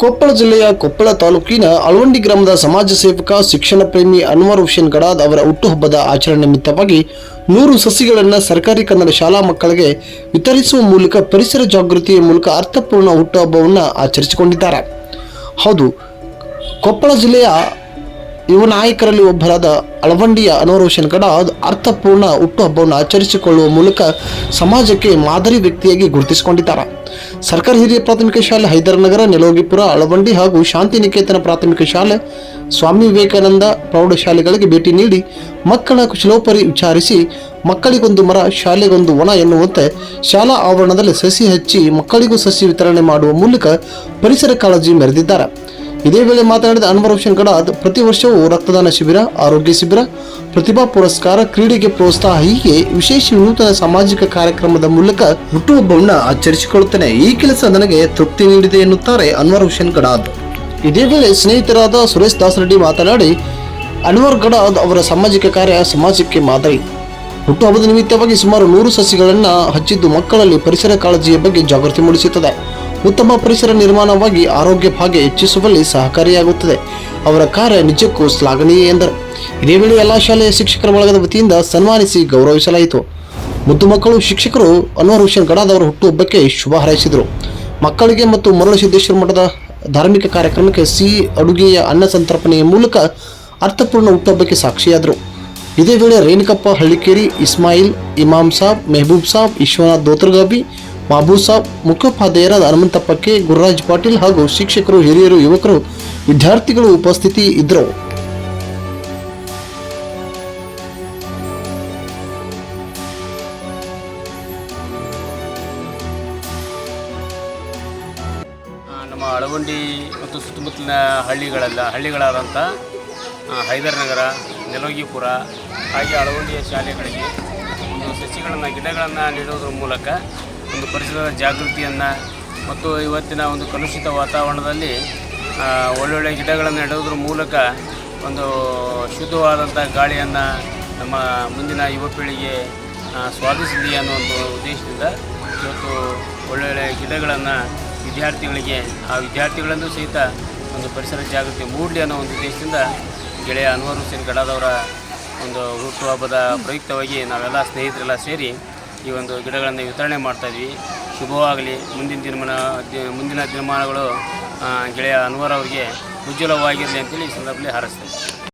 ಕೊಪ್ಪಳ ಜಿಲ್ಲೆಯ ಕೊಪ್ಪಳ ತಾಲೂಕಿನ ಅಳವಂಡಿ ಗ್ರಾಮದ ಸಮಾಜ ಸೇವಕ ಶಿಕ್ಷಣ ಪ್ರೇಮಿ ಅನ್ವರ್ ಹುಸೇನ್ ಗಡಾದ್ ಅವರ ಹುಟ್ಟುಹಬ್ಬದ ಆಚರಣೆ ನಿಮಿತ್ತವಾಗಿ ನೂರು ಸಸಿಗಳನ್ನು ಸರ್ಕಾರಿ ಕನ್ನಡ ಶಾಲಾ ಮಕ್ಕಳಿಗೆ ವಿತರಿಸುವ ಮೂಲಕ ಪರಿಸರ ಜಾಗೃತಿಯ ಮೂಲಕ ಅರ್ಥಪೂರ್ಣ ಹುಟ್ಟುಹಬ್ಬವನ್ನು ಆಚರಿಸಿಕೊಂಡಿದ್ದಾರೆ. ಹೌದು, ಕೊಪ್ಪಳ ಜಿಲ್ಲೆಯ ಯುವ ನಾಯಕರಲ್ಲಿ ಒಬ್ಬರಾದ ಅಳವಂಡಿಯ ಅನ್ವರ್ ಕಡ ಅರ್ಥಪೂರ್ಣ ಹುಟ್ಟುಹಬ್ಬವನ್ನು ಆಚರಿಸಿಕೊಳ್ಳುವ ಮೂಲಕ ಸಮಾಜಕ್ಕೆ ಮಾದರಿ ವ್ಯಕ್ತಿಯಾಗಿ ಗುರುತಿಸಿಕೊಂಡಿದ್ದಾರೆ. ಸರ್ಕಾರಿ ಹಿರಿಯ ಪ್ರಾಥಮಿಕ ಶಾಲೆ ಹೈದರನಗರ, ನೆಲೋಗಿಪುರ, ಅಳವಂಡಿ ಹಾಗೂ ಶಾಂತಿನಿಕೇತನ ಪ್ರಾಥಮಿಕ ಶಾಲೆ ಸ್ವಾಮಿ ವಿವೇಕಾನಂದ ಪ್ರೌಢಶಾಲೆಗಳಿಗೆ ಭೇಟಿ ನೀಡಿ ಮಕ್ಕಳ ಕುಶಲೋಪರಿ ವಿಚಾರಿಸಿ, ಮಕ್ಕಳಿಗೊಂದು ಮರ, ಶಾಲೆಗೊಂದು ವನ ಎನ್ನುವಂತೆ ಶಾಲಾ ಆವರಣದಲ್ಲಿ ಸಸಿ ಹಚ್ಚಿ ಮಕ್ಕಳಿಗೂ ಸಸಿ ವಿತರಣೆ ಮಾಡುವ ಮೂಲಕ ಪರಿಸರ ಕಾಳಜಿ ಮೆರೆದಿದ್ದಾರೆ. ಇದೇ ವೇಳೆ ಮಾತನಾಡಿದ ಅನ್ವರ್ ಹುಸೇನ್ ಕಡಾತ್ ಪ್ರತಿ ವರ್ಷವೂ ರಕ್ತದಾನ ಶಿಬಿರ, ಆರೋಗ್ಯ ಶಿಬಿರ, ಪ್ರತಿಭಾ ಪುರಸ್ಕಾರ, ಕ್ರೀಡೆಗೆ ಪ್ರೋತ್ಸಾಹ, ಹೀಗೆ ವಿಶೇಷ ನೂತನ ಸಾಮಾಜಿಕ ಕಾರ್ಯಕ್ರಮದ ಮೂಲಕ ಹುಟ್ಟುಹಬ್ಬವನ್ನು ಆಚರಿಸಿಕೊಳ್ಳುತ್ತೇನೆ. ಈ ಕೆಲಸ ನನಗೆ ತೃಪ್ತಿ ನೀಡಿದೆ ಎನ್ನುತ್ತಾರೆ ಅನ್ವರ್ ಹುಸೇನ್ ಕಡಾತ್ ಇದೇ ವೇಳೆ ಸ್ನೇಹಿತರಾದ ಸುರೇಶ್ ದಾಸರೆಡ್ಡಿ ಮಾತನಾಡಿ, ಅನ್ವರ್ ಗಡಾದ್ ಅವರ ಸಾಮಾಜಿಕ ಕಾರ್ಯ ಸಮಾಜಕ್ಕೆ ಮಾದರಿ. ಹುಟ್ಟುಹಬ್ಬದ ನಿಮಿತ್ತವಾಗಿ ಸುಮಾರು ನೂರು ಸಸಿಗಳನ್ನು ಹಚ್ಚಿದ್ದು ಮಕ್ಕಳಲ್ಲಿ ಪರಿಸರ ಕಾಳಜಿಯ ಬಗ್ಗೆ ಜಾಗೃತಿ ಮೂಡಿಸುತ್ತದೆ. ಉತ್ತಮ ಪರಿಸರ ನಿರ್ಮಾಣವಾಗಿ ಆರೋಗ್ಯ ಭಾಗ್ಯ ಹೆಚ್ಚಿಸುವಲ್ಲಿ ಸಹಕಾರಿಯಾಗುತ್ತದೆ. ಅವರ ಕಾರ್ಯ ನಿಜಕ್ಕೂ ಶ್ಲಾಘನೀಯ ಎಂದರು. ಇದೇ ವೇಳೆ ಎಲ್ಲ ಶಾಲೆಯ ಶಿಕ್ಷಕರ ಬಳಗದ ವತಿಯಿಂದ ಸನ್ಮಾನಿಸಿ ಗೌರವಿಸಲಾಯಿತು. ಮುದ್ದು ಮಕ್ಕಳು, ಶಿಕ್ಷಕರು, ಅನ್ವರ್ ಹುಷನ್ ಗಡಾದವರ ಹುಟ್ಟುಹಬ್ಬಕ್ಕೆ ಶುಭ ಹಾರೈಸಿದರು. ಮಕ್ಕಳಿಗೆ ಮತ್ತು ಮರಳಸಿದ್ದೇಶ್ವರ ಮಠದ ಧಾರ್ಮಿಕ ಕಾರ್ಯಕ್ರಮಕ್ಕೆ ಸಿಹಿ ಅಡುಗೆಯ ಅನ್ನ ಸಂತರ್ಪಣೆಯ ಮೂಲಕ ಅರ್ಥಪೂರ್ಣ ಹುಟ್ಟುಹಬ್ಬಕ್ಕೆ ಸಾಕ್ಷಿಯಾದರು. ಇದೇ ವೇಳೆ ರೇಣುಕಪ್ಪ ಹಳ್ಳಿಕೇರಿ, ಇಸ್ಮಾಯಿಲ್, ಇಮಾಮ್ ಸಾಬ್, ಮೆಹಬೂಬ್ ಸಾಬ್, ವಿಶ್ವನಾಥ್ ದೋತ್ರಗಾಬಿ ಮಹಬೂಬ್ ಸಾಬ್ ಮುಖ್ಯೋಪಾಧ್ಯಾಯರಾದ ಹನುಮಂತಪ್ಪಕ್ಕೆ ಗುರುರಾಜ್ ಪಾಟೀಲ್ ಹಾಗೂ ಶಿಕ್ಷಕರು, ಹಿರಿಯರು, ಯುವಕರು, ವಿದ್ಯಾರ್ಥಿಗಳು ಉಪಸ್ಥಿತಿ ಇದ್ದರು. ನಮ್ಮ ಅಳವಂಡಿ ಮತ್ತು ಸುತ್ತಮುತ್ತಲಿನ ಹಳ್ಳಿಗಳೆಲ್ಲ, ಹಳ್ಳಿಗಳಾದಂಥ ಹೈದರ್ ನಗರ, ನೆಲೋಗಿಪುರ, ಹಾಗೆ ಅಳವಂಡಿಯ ಶಾಲೆಗಳಿಗೆ ಒಂದು ಸಸಿಗಳನ್ನು, ಗಿಡಗಳನ್ನು ನೀಡೋದ್ರ ಮೂಲಕ ಒಂದು ಪರಿಸರದ ಜಾಗೃತಿಯನ್ನು ಮತ್ತು ಇವತ್ತಿನ ಒಂದು ಕಲುಷಿತ ವಾತಾವರಣದಲ್ಲಿ ಒಳ್ಳೊಳ್ಳೆ ಗಿಡಗಳನ್ನು ನೆಡೋದ್ರ ಮೂಲಕ ಒಂದು ಶುದ್ಧವಾದಂಥ ಗಾಳಿಯನ್ನು ನಮ್ಮ ಮುಂದಿನ ಯುವ ಪೀಳಿಗೆ ಸ್ವಾದಿಸಲಿ ಅನ್ನೋ ಒಂದು ಉದ್ದೇಶದಿಂದ ಇವತ್ತು ಒಳ್ಳೊಳ್ಳೆ ಗಿಡಗಳನ್ನು ವಿದ್ಯಾರ್ಥಿಗಳಿಗೆ, ಆ ವಿದ್ಯಾರ್ಥಿಗಳನ್ನು ಸಹಿತ ಒಂದು ಪರಿಸರ ಜಾಗೃತಿ ಮೂಡಲಿ ಅನ್ನೋ ಒಂದು ಉದ್ದೇಶದಿಂದ ಗೆಳೆಯ ಅನ್ವರ್ ಹುಸೇನ್ ಗಡಾದವರ ಒಂದು ಹುಟ್ಟುಹಬ್ಬದ ಪ್ರಯುಕ್ತವಾಗಿ ನಾವೆಲ್ಲ ಸ್ನೇಹಿತರೆಲ್ಲ ಸೇರಿ ಈ ಒಂದು ಗಿಡಗಳನ್ನು ವಿತರಣೆ ಮಾಡ್ತಾಯಿದ್ವಿ ಶುಭವಾಗಲಿ. ಮುಂದಿನ ದಿನಮಾನ ಮುಂದಿನ ದಿನಮಾನಗಳು ಗೆಳೆಯ ಅನ್ವರ್ ಅವರಿಗೆ ಉಜ್ವಲವಾಗಿರಲಿ ಅಂತೇಳಿ ಈ ಸಂದರ್ಭದಲ್ಲಿ ಹಾರೈಸ್ತೇವೆ